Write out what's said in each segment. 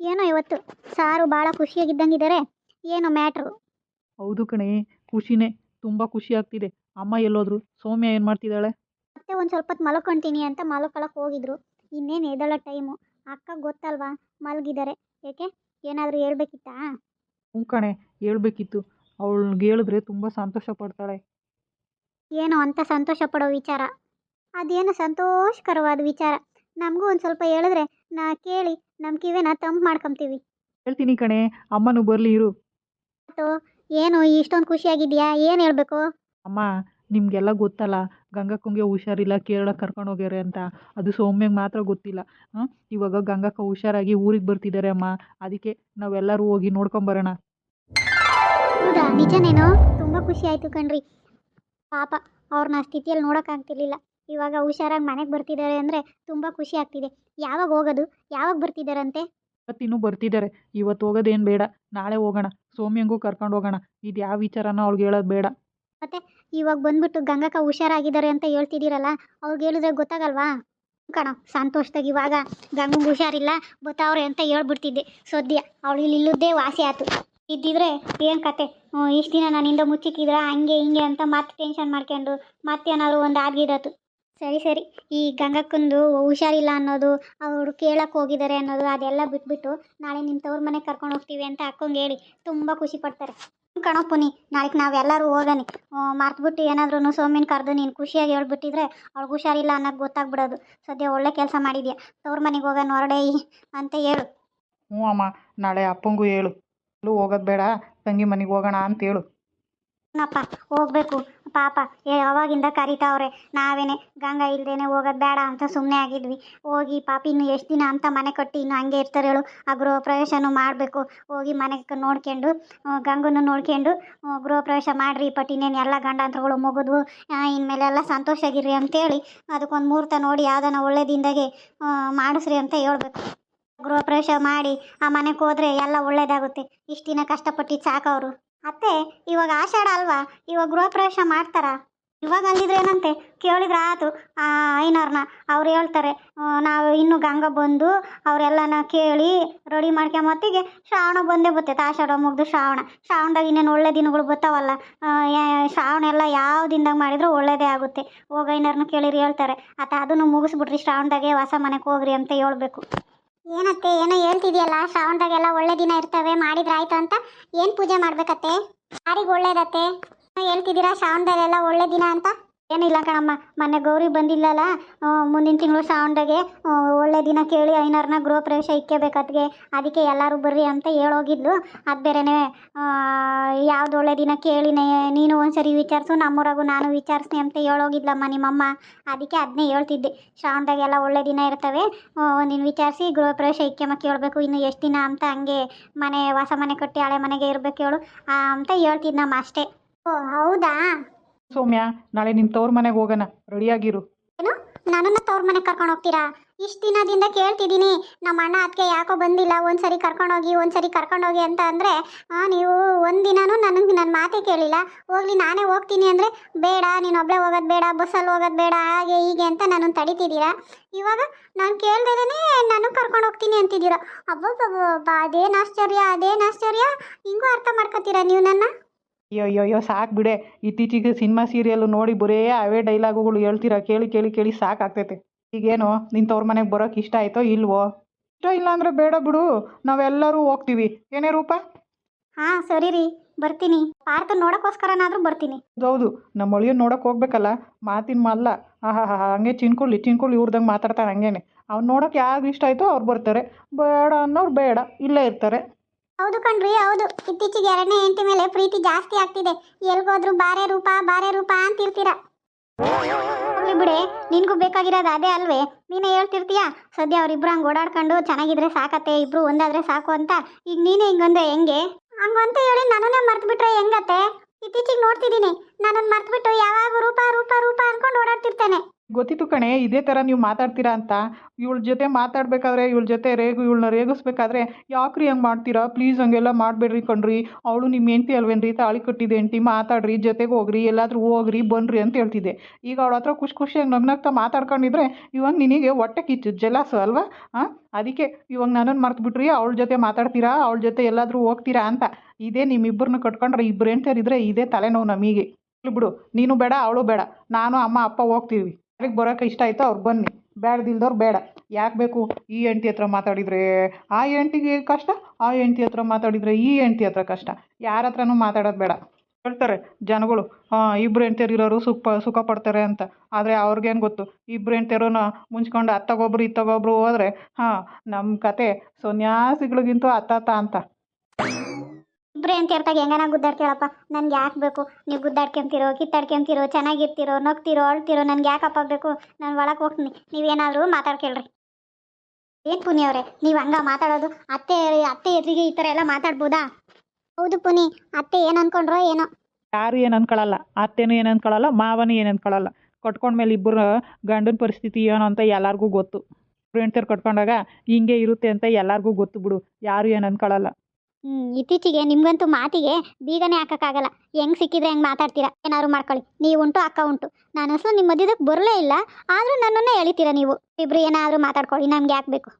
ಏನೋ ಇವತ್ತು? ಸಾರು ಭಾಳ ಖುಷಿಯಾಗಿದ್ದಂಗಿದ್ದಾರೆ ಏನೋ ಮ್ಯಾಟ್ರು? ಹೌದು ಕಣೆ ಖುಷಿನೇ. ತುಂಬ ಖುಷಿ ಆಗ್ತಿದೆ. ಅಮ್ಮ ಎಲ್ಲೋದ್ರು? ಸೌಮ್ಯ ಏನು ಮಾಡ್ತಿದ್ದಾಳೆ? ಮತ್ತೆ ಒಂದು ಸ್ವಲ್ಪ ಹೊತ್ತು ಮಲ್ಕೊಳ್ತೀನಿ ಅಂತ ಮಲ್ಕೊಳಕ್ಕೆ ಹೋಗಿದ್ರು. ಇನ್ನೇನು ಎದಳ ಟೈಮು? ಅಕ್ಕ ಗೊತ್ತಲ್ವಾ? ಮಲಗಿದ್ದಾರೆ ಏಕೆ? ಏನಾದರೂ ಹೇಳ್ಬೇಕಿತ್ತಾ? ಹ್ಞೂ ಕಣೆ ಹೇಳ್ಬೇಕಿತ್ತು. ಅವಳಿಗೆ ಹೇಳಿದ್ರೆ ತುಂಬ ಸಂತೋಷ ಪಡ್ತಾಳೆ. ಏನೋ ಅಂತ ಸಂತೋಷ ಪಡೋ ವಿಚಾರ. ಅದೇನೋ ಸಂತೋಷಕರವಾದ ವಿಚಾರ. ನಮಗೂ ಒಂದು ಸ್ವಲ್ಪ ಹೇಳಿದ್ರೆ ನಾ ಕೇಳಿ ನಮ್ಮ ಕಿವಿನ ತಂಪು ಮಾಡ್ಕೊಂತೀವಿ. ಹೇಳ್ತೀನಿ ಕಣೆ ಅಮ್ಮನೂ ಬರಲಿ ಇರು. ಮತ್ತು ಏನು ಇಷ್ಟೊಂದು ಖುಷಿಯಾಗಿದೆಯಾ ಏನು ಹೇಳಬೇಕು? ಅಮ್ಮ ನಿಮಗೆಲ್ಲ ಗೊತ್ತಲ್ಲ ಗಂಗಕ್ಕಂಗೆ ಹುಷಾರಿಲ್ಲ ಕೇರಳ ಕರ್ಕೊಂಡು ಹೋಗ್ಯಾರೆ ಅಂತ. ಅದು ಸೌಮ್ಯಂಗೆ ಮಾತ್ರ ಗೊತ್ತಿಲ್ಲ. ಹಾಂ? ಇವಾಗ ಗಂಗಕ್ಕ ಹುಷಾರಾಗಿ ಊರಿಗೆ ಬರ್ತಿದ್ದಾರೆ ಅಮ್ಮ. ಅದಕ್ಕೆ ನಾವೆಲ್ಲರೂ ಹೋಗಿ ನೋಡ್ಕೊಂಬರೋಣ ಹೌದಾ? ನಿಜನೇನೋ? ತುಂಬ ಖುಷಿ ಆಯಿತು ಕಣ್ರಿ. ಪಾಪ ಅವ್ರನ್ನ ಆ ಸ್ಥಿತಿಯಲ್ಲಿ ನೋಡೋಕ್ಕಾಗ್ತಿರ್ಲಿಲ್ಲ ಇವಾಗ ಹುಷಾರಾಗಿ ಮನೆಗೆ ಬರ್ತಿದ್ದಾರೆ ಅಂದರೆ ತುಂಬ ಖುಷಿ ಆಗ್ತಿದೆ. ಯಾವಾಗ ಹೋಗೋದು? ಯಾವಾಗ ಬರ್ತಿದ್ದಾರಂತೆ ಇವತ್ತಿನ್ನೂ ಬರ್ತಿದ್ದಾರೆ. ಇವತ್ತು ಹೋಗೋದೇನು ಬೇಡ. ನಾಳೆ ಹೋಗೋಣ. ಸೌಮ್ಯಂಗೂ ಕರ್ಕೊಂಡು ಹೋಗೋಣ. ಇದು ಯಾವ ವಿಚಾರನೋ ಅವ್ಳಿಗೆ ಹೇಳೋದು ಬೇಡ. ಮತ್ತೆ ಇವಾಗ ಬಂದ್ಬಿಟ್ಟು ಗಂಗಕ್ಕ ಹುಷಾರಾಗಿದ್ದಾರೆ ಅಂತ ಹೇಳ್ತಿದ್ದೀರಲ್ಲ ಅವ್ರಿಗೆ ಹೇಳಿದ್ರೆ ಗೊತ್ತಾಗಲ್ವಾ? ಕಣೋ ಸಂತೋಷದಾಗ ಇವಾಗ ಗಂಗ ಹುಷಾರಿಲ್ಲ ಬತ್ತಾವ್ರೆ ಅಂತ ಹೇಳ್ಬಿಡ್ತಿದ್ದೆ. ಸದ್ಯ ಅವಳು ಇಲ್ಲಿ ಇಲ್ಲದ್ದೇ ವಾಸಿ ಆಯ್ತು ಇದ್ದಿದ್ರೆ ಏನು ಕತೆ? ಇಷ್ಟು ದಿನ ನಾನಿಂದ ಮುಚ್ಚಿಕ್ಕಿದ್ರ? ಹಂಗೆ ಹಿಂಗೆ ಅಂತ ಮತ್ತೆ ಟೆನ್ಷನ್ ಮಾಡ್ಕೊಂಡು ಮತ್ತೇನಾದ್ರು ಒಂದು ಆಗಿರತ್ತು ಸರಿ ಸರಿ. ಈ ಗಂಗಕ್ಕಂದು ಹುಷಾರಿಲ್ಲ ಅನ್ನೋದು, ಅವರು ಕೇಳಕ್ಕೆ ಹೋಗಿದ್ದಾರೆ ಅನ್ನೋದು ಅದೆಲ್ಲ ಬಿಟ್ಬಿಟ್ಟು ನಾಳೆ ನಿಮ್ಮ ತವ್ರ ಮನೆಗೆ ಕರ್ಕೊಂಡು ಹೋಗ್ತೀವಿ ಅಂತ ಅಕ್ಕಂಗೆ ಹೇಳಿ ತುಂಬ ಖುಷಿ ಪಡ್ತಾರೆ. ಕಣೋ ಪುನಿ, ನಾಳೆಗೆ ನಾವೆಲ್ಲರೂ ಹೋಗನಿ ಮರ್ತ್ಬಿಟ್ಟು ಏನಾದ್ರೂ ಸೋಮಿನ ಕರೆದು ನೀನು ಖುಷಿಯಾಗಿ ಹೇಳ್ಬಿಟ್ಟಿದ್ರೆ ಅವ್ಳಿಗೆ ಹುಷಾರಿಲ್ಲ ಅನ್ನೋದು ಗೊತ್ತಾಗ್ಬಿಡೋದು. ಸದ್ಯ ಒಳ್ಳೆ ಕೆಲಸ ಮಾಡಿದ್ಯಾ? ತವ್ರ ಮನೆಗೆ ಹೋಗೋಣ ಹೊರಡೆ ಅಂತ ಹೇಳು. ಹ್ಞೂ ಅಮ್ಮ, ನಾಳೆ ಅಪ್ಪಂಗೂ ಹೇಳು. ಎಲ್ಲೂ ಹೋಗೋದು ಬೇಡ, ತಂಗಿ ಮನೆಗೆ ಹೋಗೋಣ ಅಂತ ಹೇಳು. ನಪ್ಪ ಹೋಗ್ಬೇಕು. ಪಾಪ ಯಾವಾಗಿಂದ ಕರಿತಾವ್ರೆ ನಾವೇನೆ ಗಂಗಾ ಇಲ್ದೇನೆ ಹೋಗೋದು ಬೇಡ ಅಂತ ಸುಮ್ಮನೆ ಆಗಿದ್ವಿ. ಹೋಗಿ, ಪಾಪ, ಇನ್ನು ಎಷ್ಟು ದಿನ ಅಂತ ಮನೆ ಕಟ್ಟಿ ಇನ್ನು ಹಂಗೆ ಇರ್ತಾರೆ ಹೇಳು. ಆ ಗೃಹ ಪ್ರವೇಶನೂ ಮಾಡಬೇಕು. ಹೋಗಿ ಮನೆ ನೋಡ್ಕೊಂಡು ಗಂಗನ್ನು ನೋಡ್ಕೊಂಡು ಗೃಹ ಪ್ರವೇಶ ಮಾಡಿರಿ, ಪಟ್ ಎಲ್ಲ ಗಂಡಾಂತರಗಳು ಮುಗಿದ್ವು. ಎಲ್ಲ ಸಂತೋಷಾಗಿರ್ರಿ ಅಂತೇಳಿ, ಅದಕ್ಕೊಂದು ಮುಹೂರ್ತ ನೋಡಿ, ಯಾವ್ದನ ಒಳ್ಳೇದಿಂದಾಗೆ ಮಾಡಿಸ್ರಿ ಅಂತ ಹೇಳ್ಬೇಕು. ಗೃಹ ಪ್ರವೇಶ ಮಾಡಿ, ಆ ಮನೆಗೆ ಹೋದ್ರೆ ಎಲ್ಲ ಒಳ್ಳೇದಾಗುತ್ತೆ. ಇಷ್ಟು ದಿನ ಕಷ್ಟಪಟ್ಟಿದ್ದು ಸಾಕವರು. ಅತ್ತೆ, ಇವಾಗ ಆಷಾಢ ಅಲ್ವಾ? ಇವಾಗ ಗೃಹ ಪ್ರವೇಶ ಮಾಡ್ತಾರ? ಇವಾಗ ಅಲ್ಲಿದ್ರೆ ಏನಂತೆ? ಕೇಳಿದ್ರೆ ಆತು. ಐನವ್ರನ್ನ ಅವ್ರು ಹೇಳ್ತಾರೆ ನಾವು ಇನ್ನು ಗಂಗ ಬಂದು ಅವರೆಲ್ಲನ ಕೇಳಿ ರೆಡಿ ಮಾಡ್ಕೊಂಬತ್ತಿಗೆ ಶ್ರಾವಣ ಬಂದೇ ಬರ್ತೈತೆ. ಆಷಾಢ ಮುಗ್ದು ಶ್ರಾವಣ. ಶ್ರಾವಣದಾಗ ಇನ್ನೇನು ಒಳ್ಳೆ ದಿನಗಳು ಬರ್ತಾವಲ್ಲ ಶ್ರಾವಣ ಎಲ್ಲ ಯಾವ ದಿನದಾಗ ಮಾಡಿದ್ರು ಒಳ್ಳೇದೇ ಆಗುತ್ತೆ. ಹೋಗ ಐನವ್ರನ್ನ ಕೇಳಿರಿ ಹೇಳ್ತಾರೆ. ಆತ, ಅದನ್ನು ಮುಗಿಸ್ಬಿಟ್ರಿ ಶ್ರಾವಣದಾಗೆ ಹೊಸ ಮನೆಗೆ ಹೋಗ್ರಿ ಅಂತ ಹೇಳ್ಬೇಕು. ಏನತ್ತೆ, ಏನೋ ಹೇಳ್ತಿದ್ಯಲ್ಲ, ಶ್ರಾವಣದಾಗೆಲ್ಲ ಒಳ್ಳೆ ದಿನ ಇರ್ತವೆ ಮಾಡಿದ್ರಾಯ್ತು ಅಂತ? ಏನು ಪೂಜೆ ಮಾಡ್ಬೇಕತ್ತೆ? ಯಾರಿಗೆ ಒಳ್ಳೇದತ್ತೆ? ಹೇಳ್ತಿದ್ದೀರಾ ಶ್ರಾವಣದಲ್ಲೆಲ್ಲ ಒಳ್ಳೆ ದಿನ ಅಂತ? ಏನಿಲ್ಲ ಕಣಮ್ಮ, ಮೊನ್ನೆ ಗೌರಿ ಬಂದಿಲ್ಲಲ್ಲ ಮುಂದಿನ ತಿಂಗಳು ಶ್ರಾವಣದಾಗೆ ಒಳ್ಳೆ ದಿನ ಕೇಳಿ ಐನರ್ನ ಗೃಹ ಪ್ರವೇಶ ಇಕ್ಕಬೇಕತ್ಗೆ, ಅದಕ್ಕೆ ಎಲ್ಲರೂ ಬರ್ರಿ ಅಂತ ಹೇಳೋಗಿದ್ಲು. ಅದು ಬೇರೆನೇ ಯಾವ್ದು ಒಳ್ಳೆ ದಿನ ಕೇಳಿ ನೀನು ಒಂದ್ಸರಿ ವಿಚಾರಿಸು, ನಮ್ಮೂರಾಗೂ ನಾನು ವಿಚಾರಿಸ್ನಿ ಅಂತ ಹೇಳೋಗಿದ್ಲಮ್ಮ ನಿಮ್ಮಮ್ಮ. ಅದಕ್ಕೆ ಅದನ್ನೇ ಹೇಳ್ತಿದ್ದೆ. ಶ್ರಾವಣದಾಗೆಲ್ಲ ಒಳ್ಳೆ ದಿನ ಇರ್ತವೆ ನೀನು ವಿಚಾರಿಸಿ ಗೃಹ ಪ್ರವೇಶ ಇಕ್ಕೆಮ್ಮ ಕೇಳಬೇಕು, ಇನ್ನು ಎಷ್ಟು ದಿನ ಅಂತ ಹಂಗೆ ಮನೆ, ಹೊಸ ಮನೆ ಕಟ್ಟಿ ಹಳೆ ಮನೆಗೆ ಇರ್ಬೇಕು ಹೇಳು ಅಂತ ಹೇಳ್ತಿದ್ನಮ್ಮ ಅಷ್ಟೇ. ಓ, ಹೌದಾ? ಸೌಮ್ಯ, ನಾಳೆ ನಿಮ್ಮ ತವ್ರ ಮನೆಗೆ ಹೋಗೋಣ. ರೆಡಿಯಾಗಿರು. ಏನು? ನನ್ನನ್ನು ತವ್ರ ಮನೆಗೆ ಕರ್ಕೊಂಡು ಹೋಗ್ತೀರಾ? ಇಷ್ಟು ದಿನದಿಂದ ಕೇಳ್ತಿದ್ದೀನಿ. ನಮ್ಮ ಅಣ್ಣ ಅದಕ್ಕೆ ಯಾಕೋ ಬಂದಿಲ್ಲ. ಒಂದ್ಸರಿ ಕರ್ಕೊಂಡೋಗಿ ಒಂದ್ಸರಿ ಕರ್ಕೊಂಡೋಗಿ ಅಂತ ಅಂದರೆ ನೀವು ಒಂದಿನೂ ನನಗೆ ನನ್ನ ಮಾತೇ ಕೇಳಿಲ್ಲ. ಹೋಗ್ಲಿ, ನಾನೇ ಹೋಗ್ತೀನಿ ಅಂದರೆ, ಬೇಡ, ನೀನು ಒಬ್ಬಳೇ ಹೋಗೋದು ಬೇಡ ಬಸ್ಸಲ್ಲಿ ಹೋಗೋದು ಬೇಡ, ಹಾಗೆ ಹೀಗೆ ಅಂತ ನನ್ನನ್ನು ತಡಿತಿದ್ದೀರಾ? ಇವಾಗ ನಾನು ಕೇಳ್ದೇನೆ ನಾನು ಕರ್ಕೊಂಡು ಹೋಗ್ತೀನಿ ಅಂತಿದ್ದೀರಾ? ಅಬ್ಬಬ್ಬಬ್ಬ ಅದೇನು ಆಶ್ಚರ್ಯ ಅದೇನು ಆಶ್ಚರ್ಯ. ಹಿಂಗೂ ಅರ್ಥ ಮಾಡ್ಕೊತೀರಾ ನೀವು ನನ್ನ? ಅಯ್ಯೋ ಅಯ್ಯೋ ಅಯ್ಯೋ ಸಾಕು ಬಿಡೆ. ಇತ್ತೀಚೆಗೆ ಸಿನಿಮಾ ಸೀರಿಯಲ್ ನೋಡಿ ಬರೇ ಅವೇ ಡೈಲಾಗುಗಳು ಹೇಳ್ತೀರಾ? ಕೇಳಿ ಕೇಳಿ ಕೇಳಿ ಸಾಕಾಗ್ತೈತೆ ಈಗೇನು ನಿಂತವ್ರ ತವ್ರ ಮನೆಗೆ ಬರೋಕೆ ಇಷ್ಟ ಆಯ್ತೋ ಇಲ್ವೋ? ಇಷ್ಟ ಇಲ್ಲ ಅಂದರೆ ಬೇಡ ಬಿಡು. ನಾವೆಲ್ಲರೂ ಹೋಗ್ತೀವಿ. ಏನೇ ರೂಪ? ಹಾಂ ಸರಿ ರೀ. ಬರ್ತೀನಿ. ಪಾರ್ಕ್ ನೋಡೋಕ್ಕೋಸ್ಕರನಾದರೂ ಬರ್ತೀನಿ. ಹೌದು ನಮ್ಮ ಅಳಿಯನ್ ನೋಡೋಕೆ ಹೋಗ್ಬೇಕಲ್ಲ? ಮಾತಿನ ಮಲ್ಲ. ಆಹಾ ಹಾ ಹಂಗೆ ಚಿನ್ಕೊಳ್ಳಿ ಚಿನ್ಕೊಳ್ಳಿ ಇವ್ರದಂಗೆ ಮಾತಾಡ್ತಾನೆ ಹಂಗೇನೆ. ಅವ್ನು ನೋಡೋಕೆ ಯಾರು ಇಷ್ಟ ಆಯ್ತೋ ಅವ್ರು ಬರ್ತಾರೆ. ಬೇಡ ಅನ್ನೋರು ಬೇಡ. ಇಲ್ಲೇ ಇರ್ತಾರೆ. ಹೌದು ಕಣ್ರಿ, ಹೌದು. ಇತ್ತೀಚೆಗೆ ಎರಡನೇ ಹೆಂಡತಿ ಮೇಲೆ ಪ್ರೀತಿ ಜಾಸ್ತಿ ಆಗ್ತಿದೆ. ಎಲ್ಗೋದ್ರು ಬಾರೆ ರೂಪ ಬಾರೆ ರೂಪ ಅಂತಿರ್ತೀರ? ಹೋಗ್ಲಿ ಬಿಡೆ, ನಿನ್ಗೂ ಬೇಕಾಗಿರೋದು ಅದೇ ಅಲ್ವೇ. ನೀನೇ ಹೇಳ್ತಿರ್ತೀಯ? ಸದ್ಯ ಅವ್ರಿಬ್ರು ಹಂಗೆ ಓಡಾಡ್ಕೊಂಡು ಚೆನ್ನಾಗಿದ್ರೆ ಸಾಕತ್ತೆ, ಇಬ್ರು ಒಂದಾದ್ರೆ ಸಾಕು ಅಂತ. ಈಗ ನೀನೇ ಹಿಂಗಂದ್ರೆ ಹೆಂಗೆ? ಹಂಗಂತ ಹೇಳಿ ನನ್ನನ್ನೇ ಮರ್ತ್ಬಿಟ್ರೆ ಹೆಂಗತ್ತೆ? ಇತ್ತೀಚೆಗೆ ನೋಡ್ತಿದ್ದೀನಿ. ನನ್ನನ್ನು ಮರ್ತ್ಬಿಟ್ಟು ಯಾವಾಗ ರೂಪ ರೂಪ ರೂಪ ಅನ್ಕೊಂಡು ಓಡಾಡ್ತಿರ್ತಾನೆ. ಗೊತ್ತಿತ್ತು ಕಣೆ, ಇದೇ ಥರ ನೀವು ಮಾತಾಡ್ತೀರಾ ಅಂತ. ಇವಳ ಜೊತೆ ಮಾತಾಡಬೇಕಾದ್ರೆ ಇವಳ ಜೊತೆ ರೇಗು, ಇವಳನ್ನ ರೇಗಿಸ್ಬೇಕಾದ್ರೆ ಯಾಕ್ರಿ ಹಂಗೆ ಮಾಡ್ತೀರಾ? ಪ್ಲೀಸ್ ಹಂಗೆಲ್ಲ ಮಾಡಬೇಡ್ರಿ ಕಣ್ರಿ. ಅವಳು ನಿಮ್ಮ ಹೆಂಡ್ತಿ ಅಲ್ವೇನ್ರಿ? ತಾಳಿ ಕಟ್ಟಿದ ಹೆಂಡ್ತಿ, ಮಾತಾಡ್ರಿ, ಜೊತೆಗೆ ಹೋಗ್ರಿ, ಎಲ್ಲಾದರೂ ಹೋಗ್ರಿ ಬನ್ನಿರಿ ಅಂತ ಹೇಳ್ತಿದ್ದೆ. ಈಗ ಅವಳ ಹತ್ರ ಖುಷಿ ಖುಷಿಯಾಗಿ ನಗ್ನಗ್ತಾ ಮಾತಾಡ್ಕೊಂಡಿದ್ರೆ ಇವಾಗ ನಿನಗೆ ಹೊಟ್ಟೆ ಕಿಚ್ಚು ಜಲಾಸು ಅಲ್ವಾ? ಹಾಂ ಅದಕ್ಕೆ ಇವಾಗ ನನ್ನನ್ನು ಮರ್ತು ಬಿಟ್ರಿ, ಅವಳ ಜೊತೆ ಮಾತಾಡ್ತೀರಾ, ಅವಳ ಜೊತೆ ಎಲ್ಲಾದರೂ ಹೋಗ್ತೀರಾ ಅಂತ. ಇದೇ ನಿಮ್ಮಿಬ್ಬರನ್ನ ಕಟ್ಕೊಂಡ್ರೆ ಇಬ್ಬರು ಹೆಂಡ್ತಿಯರಿದ್ರೆ ಇದೇ ತಲೆನೋವು ನಮಗೆ. ಬಿಡು, ನೀನು ಬೇಡ, ಅವಳು ಬೇಡ. ನಾನು, ಅಮ್ಮ, ಅಪ್ಪ ಹೋಗ್ತೀವಿ. ಅಲ್ಲಿಗೆ ಬರೋಕೆ ಇಷ್ಟ ಆಯಿತು? ಅವ್ರು ಬನ್ನಿ. ಬೇಡದಿಲ್ದವ್ರು ಬೇಡ. ಯಾಕೆ ಬೇಕು? ಈ ಹೆಂಡ್ತಿ ಹತ್ರ ಮಾತಾಡಿದರೆ ಆ ಹೆಂಡ್ತಿಗೆ ಕಷ್ಟ, ಆ ಹೆಂಡ್ತಿ ಹತ್ರ ಮಾತಾಡಿದರೆ ಈ ಹೆಂಡ್ತಿ ಹತ್ರ ಕಷ್ಟ. ಯಾರ ಹತ್ರನೂ ಮಾತಾಡೋದು ಬೇಡ. ಹೇಳ್ತಾರೆ ಜನಗಳು, ಹಾಂ ಇಬ್ಬರು ಹೆಂಡ್ತಿಯರು ಇರೋರು ಸುಖ ಸುಖ ಪಡ್ತಾರೆ ಅಂತ. ಆದರೆ ಅವ್ರಿಗೇನು ಗೊತ್ತು? ಇಬ್ಬರು ಹೆಂಡ್ತಿಯರನ್ನ ಮುಂಚ್ಕೊಂಡು ಅತ್ತಗೊಬ್ರು ಇತ್ತಗೊಬ್ರು ಹೋದರೆ, ಹಾಂ ನಮ್ಮ ಕತೆ ಸನ್ಯಾಸಿಗಳಿಗಿಂತೂ ಅತ್ತಾತ ಅಂತ. ಇಬ್ಬರೇ ಅಂತ ಇರ್ತಾಗ ಹೆಂಗನ ಗುದ್ದಾಡ್ತೀಳಪ್ಪ? ನನ್ಗೆ ಯಾಕೆ ಬೇಕು? ನೀವು ಗುದ್ದಾಡ್ಕೊಂತೀರೋ, ಕಿತ್ತಾಡ್ಕೊಂತಿರೋ, ಚೆನ್ನಾಗಿರ್ತೀರೋ, ನಗ್ತಿರೋ, ಅಳ್ತಿರೋ, ನನ್ಗೆ ಯಾಕಪ್ಪ ಬೇಕು? ನಾನು ಒಳಗೆ ಹೋಗ್ತೀನಿ. ನೀವೇನಾದರೂ ಮಾತಾಡ್ಕೇಳ್ರಿ. ಏನು ಪುನಿ ಅವರೇ? ನೀವು ಹಂಗ ಮಾತಾಡೋದು? ಅತ್ತೆ ಅತ್ತೆ ಎದುರಿಗೆ ಈ ಥರ ಎಲ್ಲ ಮಾತಾಡ್ಬೋದಾ? ಹೌದು ಪುನಿ. ಅತ್ತೆ ಏನು ಅನ್ಕೊಂಡ್ರೋ ಏನೋ. ಯಾರು ಏನು ಅನ್ಕೊಳ್ಳಲ್ಲ ಅತ್ತೆನೂ ಏನು ಅನ್ಕೊಳ್ಳಲ್ಲ ಮಾವನೂ ಏನು ಅನ್ಕೊಳ್ಳಲ್ಲ ಕಟ್ಕೊಂಡ್ಮೇಲೆ ಇಬ್ಬರು ಗಂಡನ ಪರಿಸ್ಥಿತಿ ಏನೋ ಅಂತ ಎಲ್ಲರಿಗೂ ಗೊತ್ತು. ಫ್ರೆಂಡ್ಸರು ಕಟ್ಕೊಂಡಾಗ ಹಿಂಗೆ ಇರುತ್ತೆ ಅಂತ ಎಲ್ಲರಿಗೂ ಗೊತ್ತು ಬಿಡು. ಯಾರು ಏನು ಅನ್ಕೊಳ್ಳಲ್ಲ ಹ್ಞೂ ಇತ್ತೀಚೆಗೆ ನಿಮ್ಗಂತೂ ಮಾತಿಗೆ ಬೀಗನೇ ಹಾಕೋಕ್ಕಾಗಲ್ಲ. ಹೆಂಗೆ ಸಿಕ್ಕಿದ್ರೆ ಹೆಂಗೆ ಮಾತಾಡ್ತೀರಾ? ಏನಾದ್ರು ಮಾಡ್ಕೊಳ್ಳಿ. ನೀವು ಉಂಟು, ಅಕ್ಕ ಉಂಟು. ನಾನು ಅಸಲು ನಿಮ್ಮ ಮಧ್ಯದಕ್ಕೆ ಬರಲೇ ಇಲ್ಲ. ಆದರೂ ನನ್ನನ್ನೇ ಎಳಿತೀರಾ ನೀವು? ಇಬ್ಬರು ಏನಾದರೂ ಮಾತಾಡ್ಕೊಳ್ಳಿ, ನಮ್ಗೆ ಯಾಕೆ ಬೇಕು?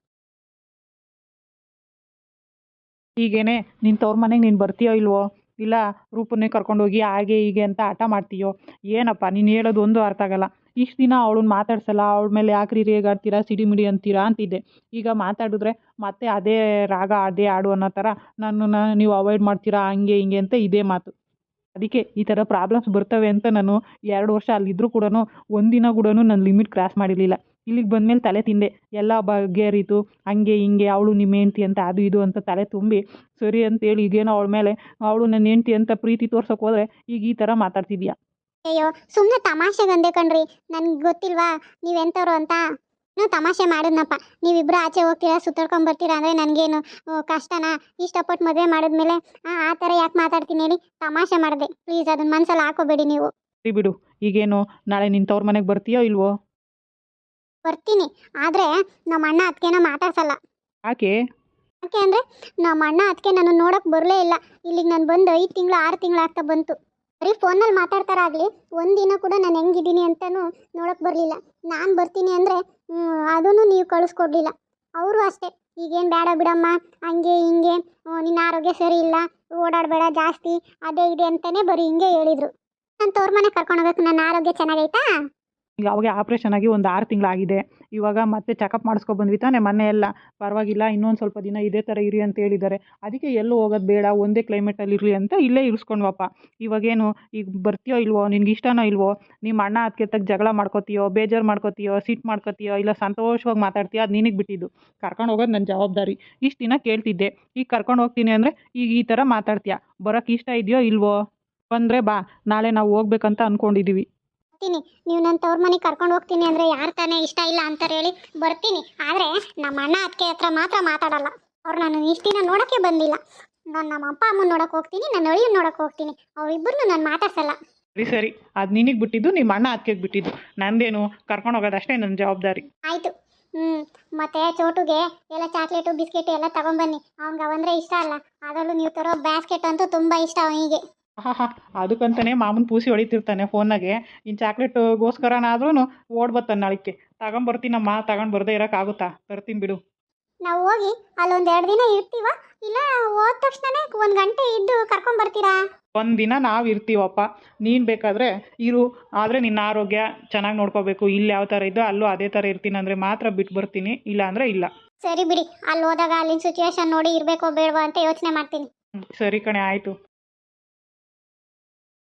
ಹೀಗೇನೆ ನಿನ್ನ ತವ್ರ ಮನೆಗೆ ನೀನು ಬರ್ತೀಯೋ ಇಲ್ವೋ? ಇಲ್ಲ, ರೂಪನ್ನೇ ಕರ್ಕೊಂಡೋಗಿ ಹಾಗೆ ಹೀಗೆ ಅಂತ ಹಠ ಮಾಡ್ತೀಯೋ? ಏನಪ್ಪ, ನೀನು ಹೇಳೋದು ಒಂದು ಅರ್ಥ ಆಗಲ್ಲ. ಇಷ್ಟು ದಿನ ಅವಳನ್ನ ಮಾತಾಡ್ಸಲ್ಲ, ಅವಳ ಮೇಲೆ ಯಾಕ್ರಿ ರೇಗಾಡ್ತೀರಾ, ಸಿಡಿಮಿಡಿ ಅಂತೀರಾ ಅಂತಿದ್ದೆ. ಈಗ ಮಾತಾಡಿದ್ರೆ ಮತ್ತೆ ಅದೇ ರಾಗ, ಅದೇ ಹಾಡು ಅನ್ನೋ ಥರ ನನ್ನನ್ನು ನೀವು ಅವಾಯ್ಡ್ ಮಾಡ್ತೀರಾ, ಹಂಗೆ, ಹಿಂಗೆ ಅಂತ ಇದೇ ಮಾತು. ಅದಕ್ಕೆ ಈ ಥರ ಪ್ರಾಬ್ಲಮ್ಸ್ ಬರ್ತವೆ ಅಂತ ನಾನು ಎರಡು ವರ್ಷ ಅಲ್ಲಿದ್ದರೂ ಕೂಡ ಒಂದಿನ ಕೂಡ ನನ್ನ ಲಿಮಿಟ್ ಕ್ರಾಸ್ ಮಾಡಿರಲಿಲ್ಲ. ಇಲ್ಲಿಗೆ ಬಂದಮೇಲೆ ತಲೆ ತಿಂದೆ. ಎಲ್ಲ ಬಗೆಹರೀತು, ಹಂಗೆ, ಹಿಂಗೆ, ಅವಳು ನಿಮ್ಮ ಹೆಂಡ್ತಿ ಅಂತ, ಅದು ಇದು ಅಂತ ತಲೆ ತುಂಬಿ, ಸರಿ ಅಂತೇಳಿ ಈಗೇನೋ ಅವಳ ಮೇಲೆ, ಅವಳು ನನ್ನ ಹೆಂಡ್ತಿ ಅಂತ ಪ್ರೀತಿ ತೋರ್ಸೋಕೆ ಹೋದರೆ ಈಗ ಈ ಥರ ಮಾತಾಡ್ತಿದ್ಯಾ? ಅಯ್ಯೋ ಸುಮ್ಮನೆ ತಮಾಷೆಗಂದೆ ಕಣ್ರಿ. ನನ್ಗೆ ಗೊತ್ತಿಲ್ವಾ? ನೀವೆಂಥವ್ರು ಅಂತ? ನೀವು ತಮಾಷೆ ಮಾಡಿದ್ನಪ್ಪ. ನೀವಿಬ್ರು ಆಚೆ ಹೋಗ್ತೀರಾ ಸುತ್ತಾಡ್ಕೊಂಬರ್ತೀರಾ ಅಂದರೆ ನನಗೇನು ಕಷ್ಟನಾ? ಇಷ್ಟಪಟ್ಟು ಮದುವೆ ಮಾಡಿದ್ಮೇಲೆ ಆ ಆ ಥರ ಯಾಕೆ ಮಾತಾಡ್ತೀನಿ ಹೇಳಿ ತಮಾಷೆ ಮಾಡಿದೆ. ಪ್ಲೀಸ್ ಅದನ್ನ ಮನ್ಸಲ್ಲಿ ಹಾಕೋಬೇಡಿ ನೀವು. ಸರಿ ಬಿಡು. ಈಗೇನು ನಾಳೆ ನಿಂತವ್ರ ತವ್ರ ಮನೆಗೆ ಬರ್ತೀಯೋ ಇಲ್ವೋ? ಬರ್ತೀನಿ. ಆದರೆ ನಮ್ಮ ಅಣ್ಣ ಅದಕ್ಕೇನೋ ಮಾತಾಡ್ಸಲ್ಲ. ಯಾಕೆ? ಯಾಕೆ ಅಂದರೆ ನಮ್ಮ ಅಣ್ಣ ಅದಕ್ಕೆ ನಾನು ನೋಡೋಕೆ ಬರಲೇ ಇಲ್ಲ. ಇಲ್ಲಿಗೆ ನಾನು ಬಂದು ಐದು ತಿಂಗಳು ಆರು ತಿಂಗಳು ಆಗ್ತಾ ಬಂತು. ಬರೀ ಫೋನಲ್ಲಿ ಮಾತಾಡ್ತಾರಾಗಲಿ ಒಂದಿನ ಕೂಡ ನಾನು ಹೆಂಗಿದ್ದೀನಿ ಅಂತಲೂ ನೋಡೋಕೆ ಬರಲಿಲ್ಲ. ನಾನು ಬರ್ತೀನಿ ಅಂದರೆ ಅದನ್ನು ನೀವು ಕಳಿಸ್ಕೊಡ್ಲಿಲ್ಲ. ಅವರು ಅಷ್ಟೇ. ಈಗೇನು ಬೇಡ ಬಿಡಮ್ಮ, ಹಂಗೆ ಹಿಂಗೆ ನಿನ್ನ ಆರೋಗ್ಯ ಸರಿ ಇಲ್ಲ, ಓಡಾಡಬೇಡ ಜಾಸ್ತಿ, ಅದೇ ಇದೆ ಅಂತಲೇ ಬರೀ ಹಿಂಗೆ ಹೇಳಿದರು. ನಾನು ತವ್ರ ಮನೆ ಕರ್ಕೊಂಡು ಹೋಗ್ಬೇಕು, ನನ್ನ ಆರೋಗ್ಯ ಚೆನ್ನಾಗೈತಾ? ಅವಾಗ ಆಪ್ರೇಷನ್ ಆಗಿ ಒಂದು ಆರು ತಿಂಗಳಾಗಿದೆ. ಇವಾಗ ಮತ್ತೆ ಚೆಕಪ್ ಮಾಡಿಸ್ಕೊ ಬಂದ್ವಿ ತಾನೇ ಮೊನ್ನೆ ಎಲ್ಲ. ಪರವಾಗಿಲ್ಲ, ಇನ್ನೊಂದು ಸ್ವಲ್ಪ ದಿನ ಇದೇ ಥರ ಇರಿ ಅಂತ ಹೇಳಿದ್ದಾರೆ. ಅದಕ್ಕೆ ಎಲ್ಲೂ ಹೋಗೋದು ಬೇಡ, ಒಂದೇ ಕ್ಲೈಮೇಟಲ್ಲಿ ಇರಲಿ ಅಂತ ಇಲ್ಲೇ ಇರಿಸ್ಕೊಂಡ್ವಪ್ಪ. ಇವಾಗೇನು, ಈಗ ಬರ್ತೀಯೋ ಇಲ್ವೋ, ನಿನ್ಗೆ ಇಷ್ಟನೋ ಇಲ್ವೋ ನಿಮ್ಮ ಅಣ್ಣ ಅದಕ್ಕೆ ಜಗಳ ಮಾಡ್ಕೋತೀಯೋ, ಬೇಜಾರು ಮಾಡ್ಕೋತೀಯೋ ಸಿಟ್ಟು ಮಾಡ್ಕೋತೀಯೋ, ಇಲ್ಲ ಸಂತೋಷವಾಗಿ ಮಾತಾಡ್ತೀಯೋ, ಅದು ನಿನಗೆ ಬಿಟ್ಟಿದ್ದು. ಕರ್ಕೊಂಡು ಹೋಗೋದು ನನ್ನ ಜವಾಬ್ದಾರಿ. ಇಷ್ಟು ದಿನ ಕೇಳ್ತಿದ್ದೆ. ಈಗ ಕರ್ಕೊಂಡು ಹೋಗ್ತೀನಿ ಅಂದರೆ ಈಗ ಈ ಥರ ಮಾತಾಡ್ತೀಯ. ಬರೋಕ್ಕೆ ಇಷ್ಟ ಇದೆಯೋ ಇಲ್ವೋ? ಬಂದರೆ ಬಾ, ನಾಳೆ ನಾವು ಹೋಗ್ಬೇಕಂತ ಅಂದ್ಕೊಂಡಿದ್ದೀವಿ ಬರ್ತೀನಿ. ನೀವು ನನ್ನ ತವ್ರ ಮನೆಗೆ ಕರ್ಕೊಂಡು ಹೋಗ್ತೀನಿ ಅಂದರೆ ಯಾರು ತಾನೇ ಇಷ್ಟ ಇಲ್ಲ ಅಂತಾರೆ ಹೇಳಿ ಬರ್ತೀನಿ. ಆದರೆ ನಮ್ಮ ಅಣ್ಣ ಅದಕ್ಕೆ ಹತ್ರ ಮಾತ್ರ ಮಾತಾಡಲ್ಲ. ಅವ್ರು ನಾನು ಇಷ್ಟು ದಿನ ನೋಡೋಕ್ಕೆ ಬಂದಿಲ್ಲ. ನಾನು ನಮ್ಮ ಅಪ್ಪ ಅಮ್ಮನ ನೋಡಕ್ಕೆ ಹೋಗ್ತೀನಿ ನನ್ನ ಅಳಿಯನ್ನ ನೋಡಕ್ಕೆ ಹೋಗ್ತೀನಿ. ಅವರಿಬ್ಬರನ್ನು ನಾನು ಮಾತಾಡ್ಸಲ್ಲ. ಸರಿ ಸರಿ. ಅದು ನಿನಗೆ ಬಿಟ್ಟಿದ್ದು ನಿಮ್ಮ ಅಣ್ಣ ಅದಕ್ಕೆ ಬಿಟ್ಟಿದ್ದು. ನಂದೇನು ಕರ್ಕೊಂಡು ಹೋಗೋದಷ್ಟೇ ನನ್ನ ಜವಾಬ್ದಾರಿ. ಆಯಿತು. ಹ್ಞೂ ಮತ್ತು ಚೋಟುಗೆ ಎಲ್ಲ ಚಾಕ್ಲೇಟು ಬಿಸ್ಕೆಟು ಎಲ್ಲ ತಗೊಂಬನ್ನಿ. ಅವ್ನಿಗೆ ಅವಂದ್ರೆ ಇಷ್ಟ ಅಲ್ಲ. ಅದರಲ್ಲೂ ನೀವು ತರೋ ಬ್ಯಾಸ್ಕೆಟ್ ಅಂತೂ ತುಂಬ ಇಷ್ಟ ಅವನಿಗೆ. ಆಹಾ ಅದಕ್ಕಂತಾನೆ ಮಾಮೂನ್ ಪೂಸಿ ಹೊಡಿತಿರ್ತಾನೆ ಫೋನಾಗೆ ಇನ್ನು ಚಾಕ್ಲೇಟ್ಗೋಸ್ಕರನಾದ್ರೂ ಓಡ್ ಬರ್ತಾನೆ ನಾಳಿಕೆ ತಗೊಂಬರ್ತೀನಮ್ಮ ತಗೊಂಡು ಬರದೇ ಇರೋಕ್ಕಾಗುತ್ತಾ? ತರ್ತೀನಿ ಬಿಡು. ನಾವು ಹೋಗಿ ಅಲ್ಲೊಂದು ಎರಡು ದಿನ ಇರ್ತೀವ? ಇಲ್ಲ ಹೋದ ತಕ್ಷಣನೇ ಒಂದು ಗಂಟೆ ಇದ್ದು ಕರ್ಕೊಂಬರ್ತೀರಾ ಒಂದು ದಿನ ನಾವು ಇರ್ತೀವಪ್ಪ. ನೀನು ಬೇಕಾದರೆ ಇರು. ಆದರೆ ನಿನ್ನ ಆರೋಗ್ಯ ಚೆನ್ನಾಗಿ ನೋಡ್ಕೋಬೇಕು. ಇಲ್ಲಿ ಯಾವ ಥರ ಇದ್ದೋ ಅಲ್ಲೂ ಅದೇ ಥರ ಇರ್ತೀನಿ ಅಂದರೆ ಮಾತ್ರ ಬಿಟ್ಟು ಬರ್ತೀನಿ. ಇಲ್ಲ ಅಂದರೆ ಇಲ್ಲ. ಸರಿ ಬಿಡಿ. ಅಲ್ಲಿ ಹೋದಾಗ ಅಲ್ಲಿನ ಸಿಚುವೇಶನ್ ನೋಡಿ ಇರಬೇಕೋ ಬೇಡವಾ ಅಂತ ಯೋಚನೆ ಮಾಡ್ತೀನಿ. ಸರಿ ಕಣೆ ಆಯಿತು.